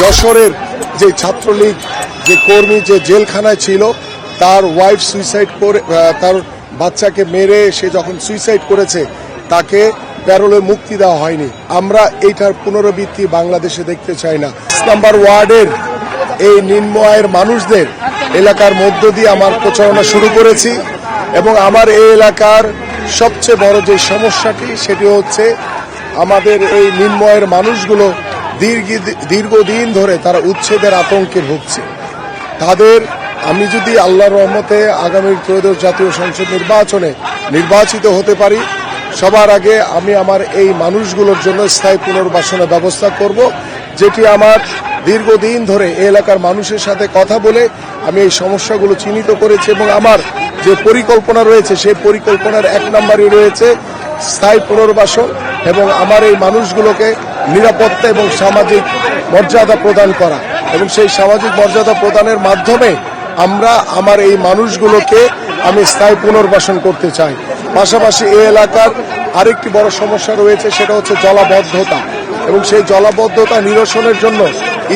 যশোরের যে ছাত্রলীগ, যে কর্মী, যে জেলখানায় ছিল, তার ওয়াইফ সুইসাইড করে তার বাচ্চাকে মেরে সে যখন সুইসাইড করেছে, তাকে প্যারোলে মুক্তি দেওয়া হয়নি। আমরা এইটার পুনরাবৃত্তি বাংলাদেশে দেখতে চাই না। নাম্বার ওয়ার্ডের এই নিম্ন আয়ের মানুষদের এলাকার মধ্য দিয়ে আমার প্রচারণা শুরু করেছি এবং আমার এই এলাকার সবচেয়ে বড় যে সমস্যাটি, সেটি হচ্ছে আমাদের এই নিম্ন আয়ের মানুষগুলো দীর্ঘদিন ধরে তারা উচ্ছেদের আতঙ্কে ভুগছে। তাদের, আমি যদি আল্লাহর রহমতে আগামী ত্রয়োদশ জাতীয় সংসদ নির্বাচনে নির্বাচিত হতে পারি, সবার আগে আমি আমার এই মানুষগুলোর জন্য স্থায়ী পুনর্বাসনের ব্যবস্থা করব, যেটি আমার দীর্ঘদিন ধরে এলাকার মানুষের সাথে কথা বলে আমি এই সমস্যাগুলো চিহ্নিত করেছি এবং আমার যে পরিকল্পনা রয়েছে, সেই পরিকল্পনার এক নম্বরই রয়েছে স্থায়ী পুনর্বাসন। এবং আমার এই মানুষগুলোকে নিরাপত্তা এবং সামাজিক মর্যাদা প্রদান করা। এবং সেই সামাজিক মর্যাদা প্রদানের মাধ্যমে আমরা আমার এই মানুষগুলোকে আমি স্থায়ী পুনর্বাসন করতে চাই। পাশাপাশি এই এলাকার আরেকটি বড় সমস্যা রয়েছে, সেটা হচ্ছে জলাবদ্ধতা। এবং সেই জলাবদ্ধতা নিরসনের জন্য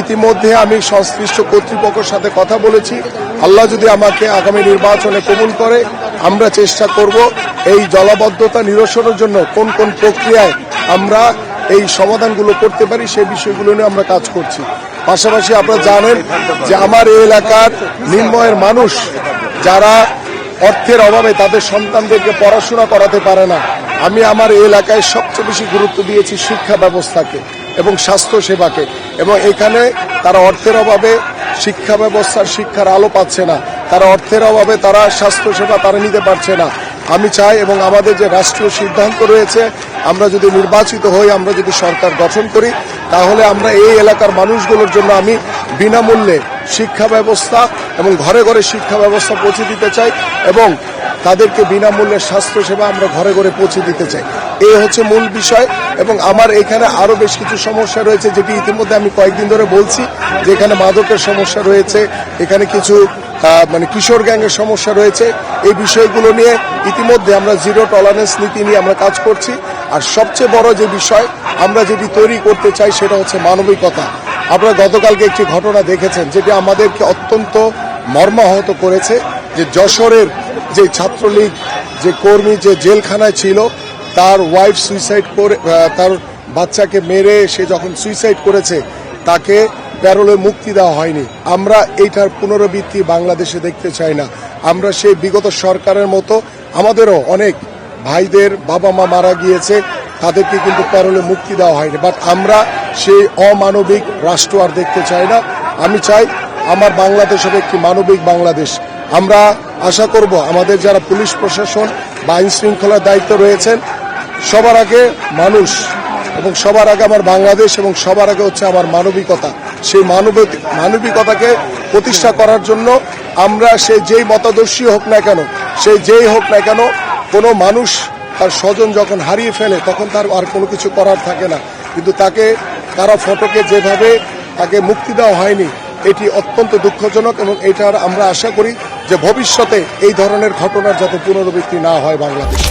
ইতিমধ্যে আমি সংশ্লিষ্ট কর্তৃপক্ষের সাথে কথা বলেছি। আল্লাহ যদি আমাকে আগামী নির্বাচনে কবুল করে, আমরা চেষ্টা করব এই জলাবদ্ধতা নিরসনের জন্য কোন কোন প্রক্রিয়ায় আমরা এই সমাধানগুলো করতে পারি সেই বিষয়গুলো নিয়ে আমরা কাজ করছি। পাশাপাশি আপনারা জানেন যে আমার এই এলাকার নিম্নয়ের মানুষ যারা অর্থের অভাবে তাদের সন্তানদেরকে পড়াশোনা করাতে পারে না, আমি আমার এই এলাকায় সবচেয়ে বেশি গুরুত্ব দিয়েছি শিক্ষা ব্যবস্থাকে। এবং স্বাস্থ্য সেবাকে এবং এখানে তারা অর্থের অভাবে শিক্ষা ব্যবস্থার শিক্ষার আলো পাচ্ছে না। তারা অর্থের অভাবে তারা স্বাস্থ্য সেবা তারা নিতে পারছে না। আমি চাই এবং আমাদের যে রাষ্ট্রীয় সিদ্ধান্ত রয়েছে, আমরা যদি নির্বাচিত হই, আমরা যদি সরকার গঠন করি, তাহলে আমরা এই এলাকার মানুষগুলোর জন্য আমি বিনামূল্যে শিক্ষা ব্যবস্থা এবং ঘরে ঘরে শিক্ষা ব্যবস্থা পৌঁছে দিতে চাই এবং তাদেরকে বিনামূল্যে স্বাস্থ্য সেবা আমরা ঘরে ঘরে পৌঁছে দিতে চাই। এই হচ্ছে মূল বিষয় এবং আমার এখানে আরও বেশ কিছু সমস্যা রয়েছে যেটি ইতিমধ্যে আমি কয়েকদিন ধরে বলছি যে এখানে মাদকের সমস্যা রয়েছে, এখানে কিছু মানে কিশোর গ্যাংয়ের সমস্যা রয়েছে। এই বিষয়গুলো নিয়ে ইতিমধ্যে আমরা জিরো টলারেন্স নীতি নিয়ে আমরা কাজ করছি। আর সবচেয়ে বড় যে বিষয়, আমরা যেটি তৈরি করতে চাই সেটা হচ্ছে মানবিকতা। আপনারা গতকালকে একটি ঘটনা দেখেছেন যেটি আমাদেরকে অত্যন্ত মর্মাহত করেছে, যে যশোরের যে ছাত্রলীগ, যে কর্মী যে জেলখানায় ছিল তার ওয়াইফ সুইসাইড করে তার বাচ্চাকে মেরে সে যখন সুইসাইড করেছে, তাকে প্যারোলে মুক্তি দেওয়া হয়নি। আমরা এইটার পুনরাবৃত্তি বাংলাদেশে দেখতে চাই না। আমরা সেই বিগত সরকারের মতো, আমাদেরও অনেক ভাইদের বাবা মা মারা গিয়েছে, তাদেরকে কিন্তু প্যারোলে মুক্তি দেওয়া হয়নি। বাট আমরা সেই অমানবিক রাষ্ট্র আর দেখতে চাই না। আমি চাই আমার বাংলাদেশ হবে একটি মানবিক বাংলাদেশ। আমরা আশা করব আমাদের যারা পুলিশ প্রশাসন বা আইন শৃঙ্খলার দায়িত্ব রয়েছেন সবার আগে মানুষ এবং সবার আগে আমার বাংলাদেশ এবং সবার আগে হচ্ছে আমার মানবিকতা। সেই মানবিক, মানবিকতাকে প্রতিষ্ঠা করার জন্য আমরা সে যেই মতাদর্শী হোক না কেন সেই যেই হোক না কেন, কোনো মানুষ তার স্বজন যখন হারিয়ে ফেলে, তখন তার আর কোনো কিছু করার থাকে না। কিন্তু তাকে তারা ফটোকে যেভাবে তাকে মুক্তি দেওয়া হয়নি, এটি অত্যন্ত দুঃখজনক এবং এটার আমরা আশা করি যে ভবিষ্যতে এই ধরনের ঘটনার যাতে পুনরাবৃত্তি না হয় বাংলাদেশে।